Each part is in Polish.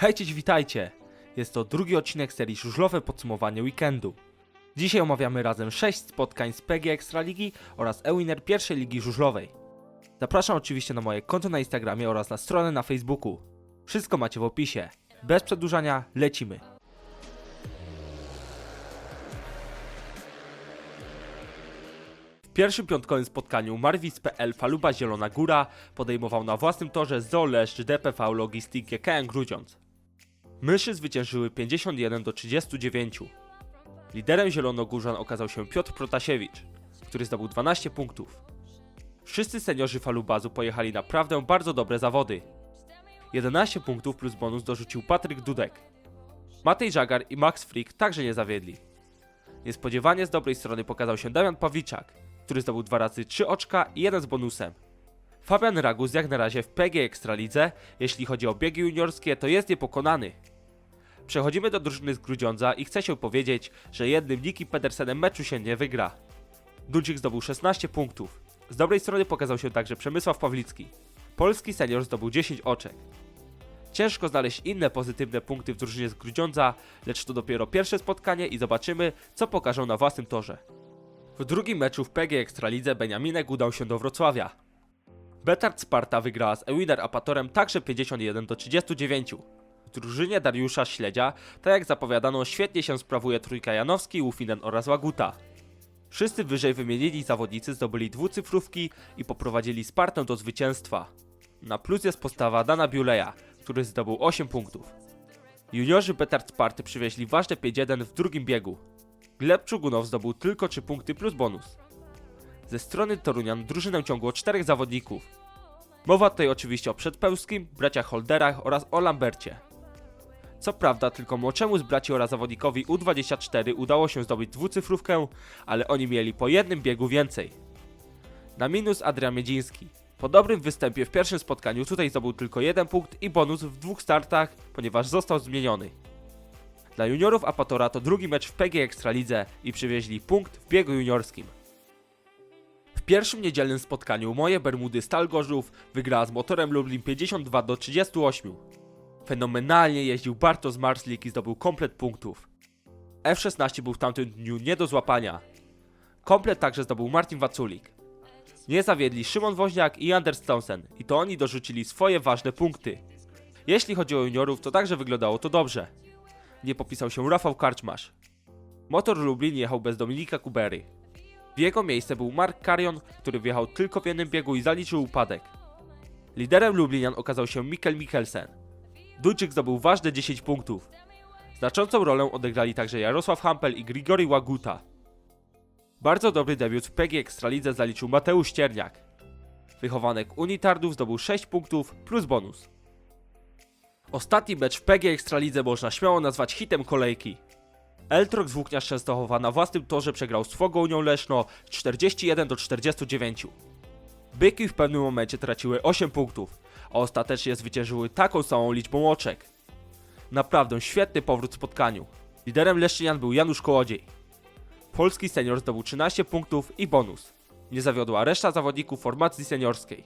Hej, cześć, witajcie! Jest to drugi odcinek serii Żużlowe Podsumowanie Weekendu. Dzisiaj omawiamy razem 6 spotkań z PG Ekstraligi oraz E-Winner pierwszej ligi żużlowej. Zapraszam oczywiście na moje konto na Instagramie oraz na stronę na Facebooku. Wszystko macie w opisie. Bez przedłużania, lecimy. W pierwszym piątkowym spotkaniu Marwis.pl Faluba Zielona Góra podejmował na własnym torze Zoleszcz DPV Logistik GKN Grudziądz. Myszy zwyciężyły 51 do 39. Liderem Zielonogórzan okazał się Piotr Protasiewicz, który zdobył 12 punktów. Wszyscy seniorzy Falubazu pojechali naprawdę bardzo dobre zawody. 11 punktów plus bonus dorzucił Patryk Dudek. Matej Żagar i Max Frick także nie zawiedli. Niespodziewanie z dobrej strony pokazał się Damian Pawliczak, który zdobył dwa razy 3 oczka i jeden z bonusem. Fabian Ragus jak na razie w PG Ekstralidze, jeśli chodzi o biegi juniorskie, to jest niepokonany. Przechodzimy do drużyny z Grudziądza i chcę się powiedzieć, że jednym Niki Pedersenem meczu się nie wygra. Duncik zdobył 16 punktów. Z dobrej strony pokazał się także Przemysław Pawlicki. Polski senior zdobył 10 oczek. Ciężko znaleźć inne pozytywne punkty w drużynie z Grudziądza, lecz to dopiero pierwsze spotkanie i zobaczymy, co pokażą na własnym torze. W drugim meczu w PG Ekstralidze Beniaminek udał się do Wrocławia. Betard Sparta wygrała z Ewiner Apatorem także 51 do 39. W drużynie Dariusza Śledzia, tak jak zapowiadano, świetnie się sprawuje trójka Janowski, Łufinen oraz Łaguta. Wszyscy wyżej wymienieni zawodnicy zdobyli dwucyfrówki i poprowadzili Spartę do zwycięstwa. Na plus jest postawa Dana Biuleja, który zdobył 8 punktów. Juniorzy Betard Sparty przywieźli ważne 5-1 w drugim biegu. Gleb Czugunow zdobył tylko 3 punkty plus bonus. Ze strony Torunian drużynę ciągło czterech zawodników. Mowa tutaj oczywiście o Przedpełskim, braciach Holderach oraz o Lambercie. Co prawda tylko młodszemu z braci oraz zawodnikowi U24 udało się zdobyć dwucyfrówkę, ale oni mieli po jednym biegu więcej. Na minus Adrian Miedziński. Po dobrym występie w pierwszym spotkaniu tutaj zdobył tylko jeden punkt i bonus w dwóch startach, ponieważ został zmieniony. Dla juniorów Apatora to drugi mecz w PG Ekstralidze i przywieźli punkt w biegu juniorskim. Pierwszym niedzielnym spotkaniu moje Bermudy Stal Gorzów wygrała z motorem Lublin 52 do 38. Fenomenalnie jeździł Bartosz Marslik i zdobył komplet punktów. F16 był w tamtym dniu nie do złapania. Komplet także zdobył Martin Waculik. Nie zawiedli Szymon Woźniak i Anders Townsend i to oni dorzucili swoje ważne punkty. Jeśli chodzi o juniorów, to także wyglądało to dobrze. Nie popisał się Rafał Karczmasz. Motor Lublin jechał bez Dominika Kubery. W jego miejsce był Mark Karion, który wjechał tylko w jednym biegu i zaliczył upadek. Liderem Lublinian okazał się Mikkel Mikkelsen. Duńczyk zdobył ważne 10 punktów. Znaczącą rolę odegrali także Jarosław Hampel i Grigori Łaguta. Bardzo dobry debiut w PG Ekstralidze zaliczył Mateusz Cierniak. Wychowanek Unitardów zdobył 6 punktów plus bonus. Ostatni mecz w PG Ekstralidze można śmiało nazwać hitem kolejki. Eltrok z Włóknia Częstochowa na własnym torze przegrał z Unią Leszno 41 do 49. Byki w pewnym momencie traciły 8 punktów, a ostatecznie zwyciężyły taką samą liczbą oczek. Naprawdę świetny powrót w spotkaniu. Liderem Leszczynian był Janusz Kołodziej. Polski senior zdobył 13 punktów i bonus. Nie zawiodła reszta zawodników formacji seniorskiej.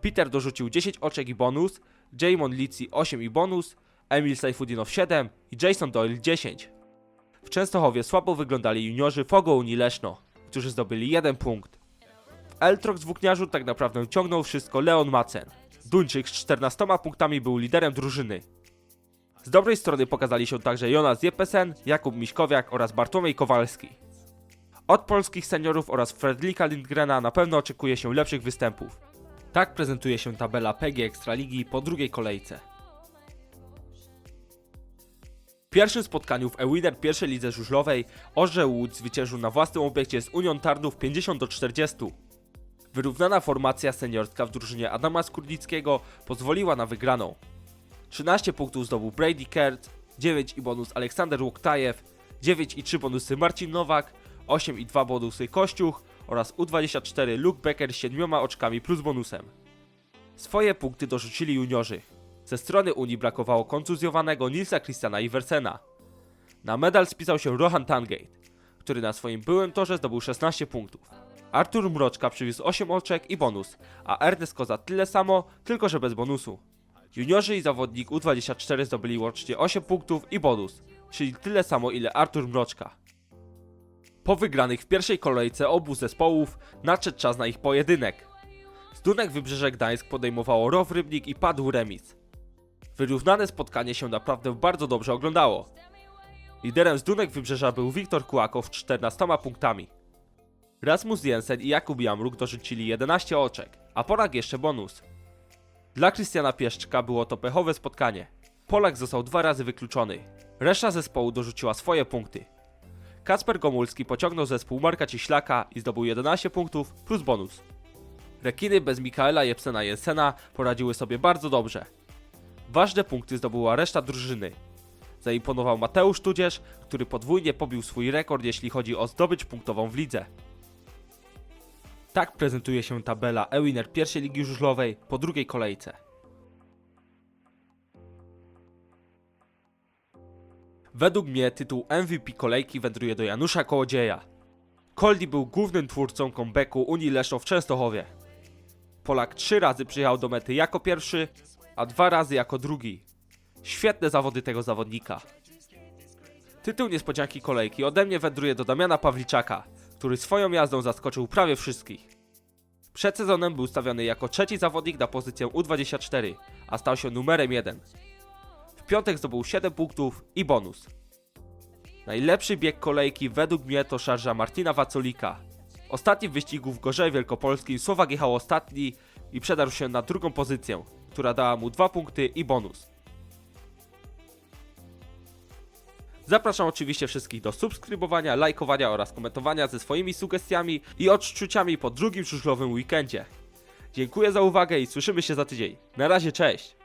Peter dorzucił 10 oczek i bonus, Jamon Lici 8 i bonus, Emil Sajfudinow 7 i Jason Doyle 10. W Częstochowie słabo wyglądali juniorzy Fogo Unii Leszno, którzy zdobyli jeden punkt. W Eltrok z Włókniarzu tak naprawdę ciągnął wszystko Leon Macen. Duńczyk z 14 punktami był liderem drużyny. Z dobrej strony pokazali się także Jonas Jeppesen, Jakub Miśkowiak oraz Bartłomiej Kowalski. Od polskich seniorów oraz Fredlika Lindgrena na pewno oczekuje się lepszych występów. Tak prezentuje się tabela PG Ekstraligi po drugiej kolejce. Pierwszym spotkaniu w E-Winner pierwszej lidze żużlowej Orzeł Łódź zwyciężył na własnym obiekcie z Unią Tarnów 50 do 40. Wyrównana formacja seniorska w drużynie Adama Skórnickiego pozwoliła na wygraną. 13 punktów zdobył Brady Kert, 9 i bonus Aleksander Łoktajew, 9 i 3 bonusy Marcin Nowak, 8 i 2 bonusy Kościuch oraz U24 Luke Becker z 7 oczkami plus bonusem. Swoje punkty dorzucili juniorzy. Ze strony Unii brakowało kontuzjowanego Nilsa Christiana Iversena. Na medal spisał się Rohan Tangate, który na swoim byłym torze zdobył 16 punktów. Artur Mroczka przywiózł 8 oczek i bonus, a Ernest Koza tyle samo, tylko że bez bonusu. Juniorzy i zawodnik U24 zdobyli łącznie 8 punktów i bonus, czyli tyle samo ile Artur Mroczka. Po wygranych w pierwszej kolejce obu zespołów nadszedł czas na ich pojedynek. Zdunek Wybrzeże Gdańsk podejmowało Row Rybnik i padł remis. Wyrównane spotkanie się naprawdę bardzo dobrze oglądało. Liderem z Dunek Wybrzeża był Wiktor Kłakow z 14 punktami. Rasmus Jensen i Jakub Jamruk dorzucili 11 oczek, a Polak jeszcze bonus. Dla Krystiana Pieszczka było to pechowe spotkanie. Polak został dwa razy wykluczony. Reszta zespołu dorzuciła swoje punkty. Kacper Gomulski pociągnął zespół Marka Cieślaka i zdobył 11 punktów plus bonus. Rekiny bez Mikaela Jepsena Jensena poradziły sobie bardzo dobrze. Ważne punkty zdobyła reszta drużyny. Zaimponował Mateusz Tudzież, który podwójnie pobił swój rekord jeśli chodzi o zdobycz punktową w lidze. Tak prezentuje się tabela e-winner pierwszej ligi żużlowej po drugiej kolejce. Według mnie tytuł MVP kolejki wędruje do Janusza Kołodzieja. Koldi był głównym twórcą comebacku Unii Leszno w Częstochowie. Polak trzy razy przyjechał do mety jako pierwszy, a dwa razy jako drugi. Świetne zawody tego zawodnika. Tytuł niespodzianki kolejki ode mnie wędruje do Damiana Pawliczaka, który swoją jazdą zaskoczył prawie wszystkich. Przed sezonem był stawiany jako trzeci zawodnik na pozycję U24, a stał się numerem 1. W piątek zdobył 7 punktów i bonus. Najlepszy bieg kolejki według mnie to szarża Martina Wacolika. Ostatni w wyścigu w Gorzewie Wielkopolskim Słowak jechał ostatni i przedarł się na drugą pozycję, która dała mu 2 punkty i bonus. Zapraszam oczywiście wszystkich do subskrybowania, lajkowania oraz komentowania ze swoimi sugestiami i odczuciami po drugim żużlowym weekendzie. Dziękuję za uwagę i słyszymy się za tydzień. Na razie, cześć!